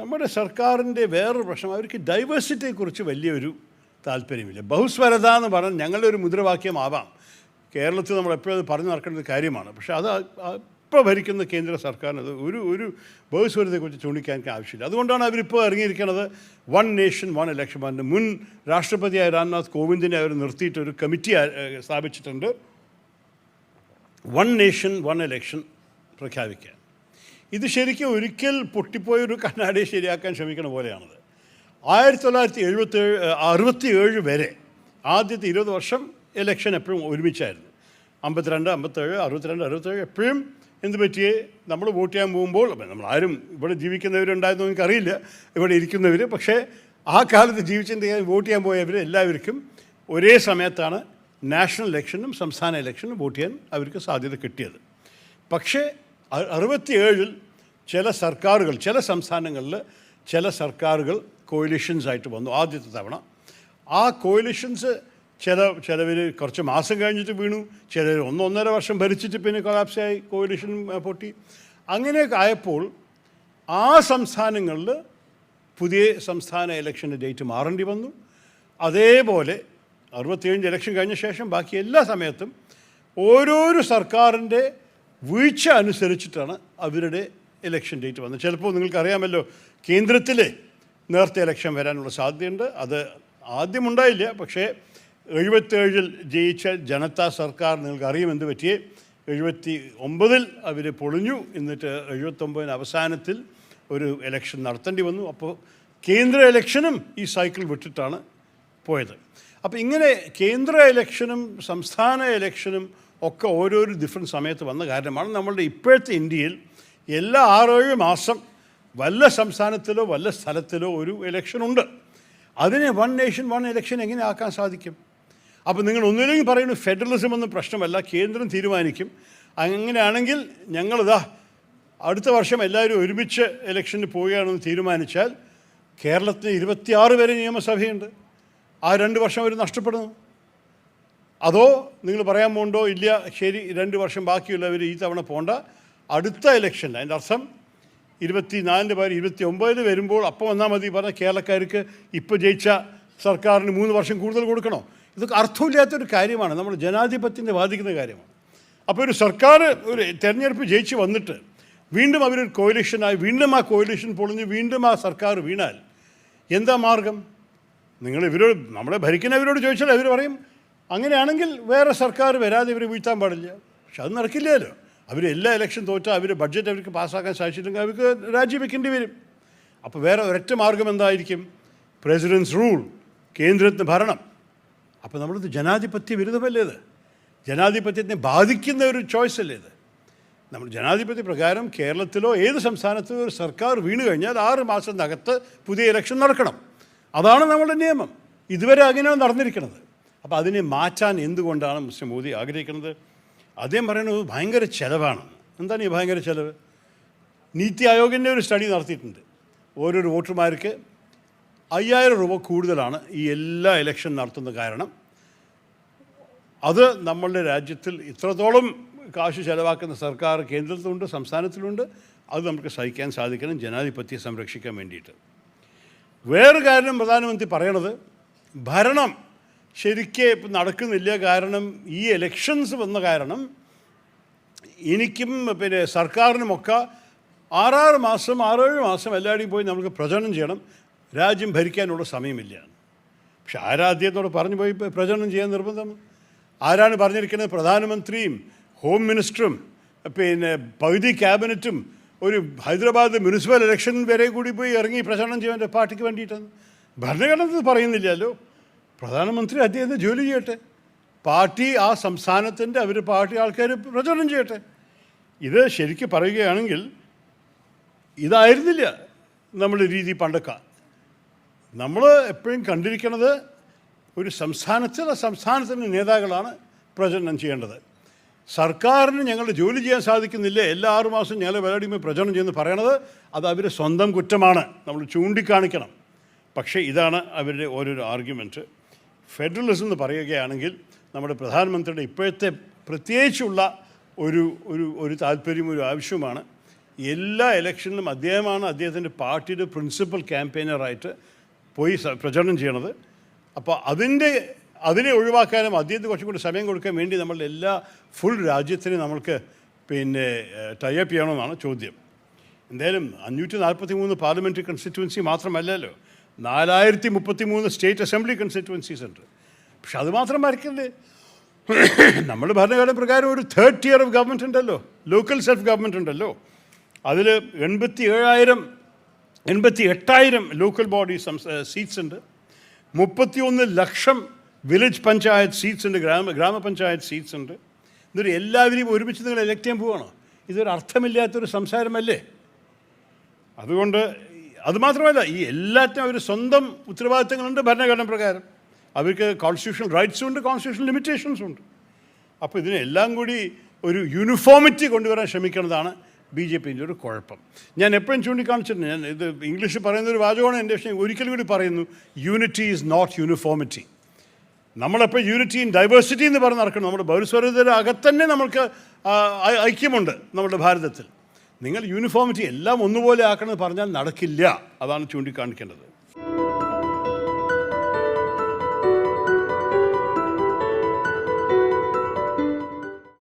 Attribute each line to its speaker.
Speaker 1: നമ്മുടെ സർക്കാരിന്റെ വേറൊരു പ്രശ്നം അവർക്ക് ഡൈവേഴ്സിറ്റിയെക്കുറിച്ച് വലിയൊരു താല്പര്യമില്ല. ബഹുസ്വരത എന്ന് പറഞ്ഞാൽ ഞങ്ങളുടെ ഒരു മുദ്രാവാക്യമാവാം. കേരളത്തിൽ നമ്മൾ എപ്പോഴും അത് പറഞ്ഞു നടക്കേണ്ട ഒരു കാര്യമാണ്. പക്ഷേ അത് ഇപ്പോൾ ഭരിക്കുന്ന കേന്ദ്ര സർക്കാരിന് അത് ഒരു ഒരു ബഹുസ്വരതയെക്കുറിച്ച് ചൂണ്ടിക്കാൻ ആവശ്യമില്ല. അതുകൊണ്ടാണ് അവരിപ്പോൾ ഇറങ്ങിയിരിക്കുന്നത് വൺ നേഷൻ വൺ ഇലക്ഷൻ അതിന്റെ മുൻ രാഷ്ട്രപതിയായ രാംനാഥ് കോവിന്ദിനെ അവർ നിർത്തിയിട്ട് ഒരു കമ്മിറ്റി സ്ഥാപിച്ചിട്ടുണ്ട്. വൺ നേഷൻ വൺ ഇലക്ഷൻ പ്രഖ്യാപിക്കാൻ. ഇത് ശരിക്കും ഒരിക്കൽ പൊട്ടിപ്പോയൊരു കണ്ണാടിയെ ശരിയാക്കാൻ ശ്രമിക്കുന്ന പോലെയാണത്. ആയിരത്തി തൊള്ളായിരത്തി എഴുപത്തേഴ് അറുപത്തി ഏഴ് വരെ ആദ്യത്തെ ഇരുപത് വർഷം ഇലക്ഷൻ എപ്പോഴും ഒരുമിച്ചായിരുന്നു. അമ്പത്തിരണ്ട് അമ്പത്തേഴ് അറുപത്തിരണ്ട് അറുപത്തേഴ് എപ്പോഴും എന്ത് പറ്റിയേ? നമ്മൾ വോട്ട് ചെയ്യാൻ പോകുമ്പോൾ നമ്മൾ ആരും ഇവിടെ ജീവിക്കുന്നവരുണ്ടായിരുന്നു എനിക്കറിയില്ല. ഇവിടെ ഇരിക്കുന്നവർ പക്ഷേ ആ കാലത്ത് ജീവിച്ചതിന്റെ വോട്ട് ചെയ്യാൻ പോയവർ എല്ലാവർക്കും ഒരേ സമയത്താണ് നാഷണൽ ഇലക്ഷനും സംസ്ഥാന ഇലക്ഷനും വോട്ട് ചെയ്യാൻ അവർക്ക് സാധ്യത കിട്ടിയത്. പക്ഷേ അറുപത്തിയേഴിൽ ചില സർക്കാരുകൾ ചില സംസ്ഥാനങ്ങളിൽ ചില സർക്കാരുകൾ കോയിലിഷൻസ് ആയിട്ട് വന്നു ആദ്യത്തെ തവണ. ആ കോയിലിഷൻസ് ചില ചിലവർ കുറച്ച് മാസം കഴിഞ്ഞിട്ട് വീണു ചിലർ ഒന്നൊന്നര വർഷം ഭരിച്ചിട്ട് പിന്നെ കൊളാപ്സായി കോയിലിഷൻ പൊട്ടി. അങ്ങനെയൊക്കെ ആയപ്പോൾ ആ സംസ്ഥാനങ്ങളിൽ പുതിയ സംസ്ഥാന ഇലക്ഷന്റെ ഡേറ്റ് മാറേണ്ടി വന്നു. അതേപോലെ അറുപത്തിയേഴിന്റെ ഇലക്ഷൻ കഴിഞ്ഞ ശേഷം ബാക്കി എല്ലാ സമയത്തും ഓരോരോ സർക്കാരിന്റെ വീഴ്ച അനുസരിച്ചിട്ടാണ് അവരുടെ ഇലക്ഷൻ ഡേറ്റ് വന്നത് ചിലപ്പോൾ നിങ്ങൾക്കറിയാമല്ലോ കേന്ദ്രത്തിൽ നേരത്തെ ഇലക്ഷൻ വരാനുള്ള സാധ്യതയുണ്ട്. അത് ആദ്യം ഉണ്ടായില്ല പക്ഷേ എഴുപത്തേഴിൽ ജയിച്ച ജനതാ സർക്കാർ നിങ്ങൾക്ക് അറിയുമെന്ന് പറ്റിയേ? എഴുപത്തി ഒമ്പതിൽ അവർ പൊളിഞ്ഞു. എന്നിട്ട് എഴുപത്തൊമ്പതിന് അവസാനത്തിൽ ഒരു ഇലക്ഷൻ നടത്തേണ്ടി വന്നു. അപ്പോൾ കേന്ദ്ര ഇലക്ഷനും ഈ സൈക്കിൾ വിട്ടിട്ടാണ് പോയത്. അപ്പോൾ ഇങ്ങനെ കേന്ദ്ര ഇലക്ഷനും സംസ്ഥാന ഇലക്ഷനും ഒക്കെ ഓരോരോ ഡിഫറെന്റ് സമയത്ത് വന്ന കാരണമാണ് നമ്മളുടെ ഇപ്പോഴത്തെ ഇന്ത്യയിൽ എല്ലാ ആറേഴ് മാസം വല്ല സംസ്ഥാനത്തിലോ വല്ല സ്ഥലത്തിലോ ഒരു ഇലക്ഷൻ ഉണ്ട്. അതിനെ വൺ നേഷൻ വൺ ഇലക്ഷൻ എങ്ങനെ ആക്കാൻ സാധിക്കും? അപ്പോൾ നിങ്ങൾ ഒന്നില്ലെങ്കിൽ പറയുന്നു ഫെഡറലിസം ഒന്നും പ്രശ്നമല്ല കേന്ദ്രം തീരുമാനിക്കും. അങ്ങനെയാണെങ്കിൽ ഞങ്ങളിതാ അടുത്ത വർഷം എല്ലാവരും ഒരുമിച്ച് ഇലക്ഷന് പോവുകയാണെന്ന് തീരുമാനിച്ചാൽ കേരളത്തിന് ഇരുപത്തിയാറ് വരെ നിയമസഭയുണ്ട്. ആ രണ്ട് വർഷം അവർ നഷ്ടപ്പെടുന്നു. അതോ നിങ്ങൾ പറയാൻ പോകണ്ടോ ഇല്ല ശരി രണ്ട് വർഷം ബാക്കിയുള്ളവർ ഈ തവണ പോണ്ട. അടുത്ത ഇലക്ഷൻ അതിന്റെ അർത്ഥം ഇരുപത്തി നാലിന്റെ പേര് ഇരുപത്തി ഒമ്പതിന് വരുമ്പോൾ അപ്പോൾ വന്നാൽ മതി പറഞ്ഞ കേരളക്കാർക്ക് ഇപ്പോൾ ജയിച്ച സർക്കാരിന് മൂന്ന് വർഷം കൂടുതൽ കൊടുക്കണോ? ഇതൊക്കെ അർത്ഥമില്ലാത്തൊരു കാര്യമാണ്. നമ്മൾ ജനാധിപത്യത്തെ ബാധിക്കുന്ന കാര്യമാണ്. അപ്പോൾ ഒരു സർക്കാർ ഒരു തെരഞ്ഞെടുപ്പ് ജയിച്ച് വന്നിട്ട് വീണ്ടും അവരൊരു കോയിലേഷനായി വീണ്ടും ആ കോയിലേഷൻ പൊളിഞ്ഞ് വീണ്ടും ആ സർക്കാർ വീണാൽ എന്താ മാർഗം? നിങ്ങൾ ഇവരോട് നമ്മളെ ഭരിക്കുന്നവരോട് ചോദിച്ചാൽ അവർ പറയും അങ്ങനെയാണെങ്കിൽ വേറെ സർക്കാർ വരാതെ ഇവരെ വീഴ്ത്താൻ പാടില്ല. പക്ഷെ അത് നടക്കില്ലല്ലോ. അവർ എല്ലാ ഇലക്ഷൻ തോറ്റാൽ അവർ ബഡ്ജറ്റ് അവർക്ക് പാസ്സാക്കാൻ സാധിച്ചില്ലെങ്കിൽ അവർക്ക് രാജിവെക്കേണ്ടി വരും. അപ്പോൾ വേറെ ഒരൊറ്റ മാർഗം എന്തായിരിക്കും? പ്രസിഡൻസ് റൂൾ കേന്ദ്രത്തിന് ഭരണം. അപ്പോൾ നമ്മളിത് ജനാധിപത്യ വിരുദ്ധമല്ലേ ഇത്? ബാധിക്കുന്ന ഒരു ചോയ്സ് അല്ലേ ഇത്? നമ്മൾ ജനാധിപത്യ പ്രകാരം കേരളത്തിലോ ഏത് സംസ്ഥാനത്തോ ഒരു സർക്കാർ വീണ് കഴിഞ്ഞാൽ ആറ് മാസത്തിനകത്ത് പുതിയ ഇലക്ഷൻ നടക്കണം. അതാണ് നമ്മുടെ നിയമം. ഇതുവരെ അങ്ങനെയാണ് നടന്നിരിക്കുന്നത്. അപ്പോൾ അതിനെ മാറ്റാൻ എന്തുകൊണ്ടാണ് മിസ്റ്റർ മോദി ആഗ്രഹിക്കുന്നത്? അദ്ദേഹം പറയുന്നത് ഭയങ്കര ചിലവാണ്. എന്താണ് ഈ ഭയങ്കര ചിലവ്? നീതി ആയോഗിന്റെ ഒരു സ്റ്റഡി നടത്തിയിട്ടുണ്ട്. ഓരോരു വോട്ടർമാർക്ക് അയ്യായിരം രൂപ കൂടുതലാണ് ഈ എല്ലാ ഇലക്ഷൻ നടത്തുന്ന കാരണം. അത് നമ്മളുടെ രാജ്യത്തിൽ ഇത്രത്തോളം കാശ് ചിലവാക്കുന്ന സർക്കാർ കേന്ദ്രത്തിലുണ്ട് സംസ്ഥാനത്തിലുണ്ട്. അത് നമുക്ക് സഹിക്കാൻ സാധിക്കണം ജനാധിപത്യം സംരക്ഷിക്കാൻ വേണ്ടിയിട്ട്. വേറൊരു കാര്യം പ്രധാനമന്ത്രി പറയണത് ഭരണം ശരിക്ക് ഇപ്പം നടക്കുന്നില്ല കാരണം ഈ എലക്ഷൻസ് വന്ന കാരണം എനിക്കും പിന്നെ സർക്കാരിനുമൊക്കെ ആറാറ് മാസം ആറേഴ് മാസം എല്ലാവരുടെയും പോയി നമുക്ക് പ്രചരണം ചെയ്യണം. രാജ്യം ഭരിക്കാനുള്ള സമയമില്ല. പക്ഷെ ആരാദ്യത്തോട് പറഞ്ഞു പോയി പ്രചരണം ചെയ്യാൻ നിർബന്ധം. ആരാണ് പറഞ്ഞിരിക്കുന്നത്? പ്രധാനമന്ത്രിയും ഹോം മിനിസ്റ്ററും പിന്നെ പകുതി ക്യാബിനറ്റും ഒരു ഹൈദരാബാദ് മുനിസിപ്പൽ ഇലക്ഷൻ വരെ കൂടി പോയി ഇറങ്ങി പ്രചരണം ചെയ്യാൻ പാർട്ടിക്ക് വേണ്ടിയിട്ടാണ്. ഭരണഘടന പറയുന്നില്ലല്ലോ. പ്രധാനമന്ത്രി അദ്ദേഹത്തെ ജോലി ചെയ്യട്ടെ. പാർട്ടി ആ സംസ്ഥാനത്തിന്റെ അവർ പാർട്ടി ആൾക്കാർ പ്രചരണം ചെയ്യട്ടെ. ഇത് ശരിക്കും പറയുകയാണെങ്കിൽ ഇതായിരുന്നില്ല നമ്മുടെ രീതി പണ്ടൊക്കെ. നമ്മൾ എപ്പോഴും കണ്ടിരിക്കുന്നത് ഒരു സംസ്ഥാനത്തിലെ സംസ്ഥാനത്തിന്റെ നേതാക്കളാണ് പ്രചരണം ചെയ്യേണ്ടത്. സർക്കാരിന് ഞങ്ങൾ ജോലി ചെയ്യാൻ സാധിക്കുന്നില്ല? എല്ലാ ആറു മാസം ഞങ്ങൾ പരിപാടിയുമ്പോൾ പ്രചരണം ചെയ്യുന്നു പറയണത് അത് അവരെ സ്വന്തം കുറ്റമാണ്. നമ്മൾ ചൂണ്ടിക്കാണിക്കണം. പക്ഷേ ഇതാണ് അവരുടെ ഓരോരോ ആർഗ്യുമെന്റ്. ഫെഡറലിസം എന്ന് പറയുകയാണെങ്കിൽ നമ്മുടെ പ്രധാനമന്ത്രിയുടെ ഇപ്പോഴത്തെ പ്രത്യേകിച്ചുള്ള ഒരു ഒരു ഒരു താല്പര്യം ഒരു ആവശ്യമാണ് എല്ലാ ഇലക്ഷനിലും അദ്ദേഹമാണ് അദ്ദേഹത്തിന്റെ പാർട്ടിയുടെ പ്രിൻസിപ്പൽ ക്യാമ്പയിനറായിട്ട് പോയി പ്രചരണം ചെയ്യണത്. അപ്പോൾ അതിന്റെ അതിനെ ഒഴിവാക്കാനും അദ്ദേഹത്തിന് കുറച്ചും കൂടി സമയം കൊടുക്കാൻ വേണ്ടി നമ്മളുടെ എല്ലാ ഫുൾ രാജ്യത്തിനും നമ്മൾക്ക് പിന്നെ ടൈപ്പ് ചെയ്യണമെന്നാണ് ചോദ്യം. എന്തായാലും അഞ്ഞൂറ്റി നാൽപ്പത്തി മൂന്ന് പാർലമെന്ററി കൺസ്റ്റിറ്റ്യുവൻസി മാത്രമല്ലല്ലോ. നാലായിരത്തി മുപ്പത്തി മൂന്ന് സ്റ്റേറ്റ് അസംബ്ലി കൺസ്റ്റിറ്റുവൻസീസ് ഉണ്ട്. പക്ഷെ അത് മാത്രം നമ്മുടെ ഭരണഘടന പ്രകാരം ഒരു തേർഡ് ഇയർ ഓഫ് ഗവൺമെന്റ് ഉണ്ടല്ലോ. ലോക്കൽ സെൽഫ് ഗവൺമെന്റ് ഉണ്ടല്ലോ. അതിൽ എൺപത്തി ഏഴായിരം എൺപത്തി എട്ടായിരം ലോക്കൽ ബോഡി സീറ്റ്സ് ഉണ്ട്. മുപ്പത്തിയൊന്ന് ലക്ഷം വില്ലേജ് പഞ്ചായത്ത് സീറ്റ്സ് ഉണ്ട് ഗ്രാമ ഗ്രാമപഞ്ചായത്ത് സീറ്റ്സ് ഉണ്ട്. എന്നിട്ട് എല്ലാവരെയും ഒരുമിച്ച് നിങ്ങൾ എലക്ട് ചെയ്യാൻ പോവുകയാണോ ഇതൊരു അർത്ഥമില്ലാത്തൊരു സംസാരമല്ലേ? അതുകൊണ്ട് അതുമാത്രമല്ല ഈ എല്ലാറ്റിനും അവർ സ്വന്തം ഉത്തരവാദിത്തങ്ങളുണ്ട് ഭരണഘടന പ്രകാരം. അവർക്ക് കോൺസ്റ്റിറ്റ്യൂഷണൽ റൈറ്റ്സും ഉണ്ട് കോൺസ്റ്റിറ്റ്യൂഷണൽ ലിമിറ്റേഷൻസും ഉണ്ട്. അപ്പോൾ ഇതിനെല്ലാം കൂടി ഒരു യൂണിഫോമിറ്റി കൊണ്ടുവരാൻ ശ്രമിക്കുന്നതാണ് ബി ജെ പിന്റെ ഒരു കുഴപ്പം. ഞാൻ എപ്പോഴും ചൂണ്ടിക്കാണിച്ചിട്ടുണ്ട് ഞാൻ ഇത് ഇംഗ്ലീഷിൽ പറയുന്ന ഒരു വാചകമാണ് എന്റെ പക്ഷേ ഒരിക്കലും കൂടി പറയുന്നു യൂണിറ്റി ഈസ് നോട്ട് യൂണിഫോമിറ്റി നമ്മളപ്പോൾ യൂണിറ്റി ഇൻ ഡൈവേഴ്സിറ്റി എന്ന് പറഞ്ഞ് നടക്കണം നമ്മുടെ പൗരസ്വരതയുടെ അകത്തന്നെ നമുക്ക് ഐക്യമുണ്ട് നമ്മുടെ ഭാരതത്തിൽ. നിങ്ങൾ യൂണിഫോമിറ്റി എല്ലാം ഒന്നുപോലെ ആക്കണമെന്ന് പറഞ്ഞാൽ നടക്കില്ല. അതാണ് ചൂണ്ടിക്കാണിക്കേണ്ടത്.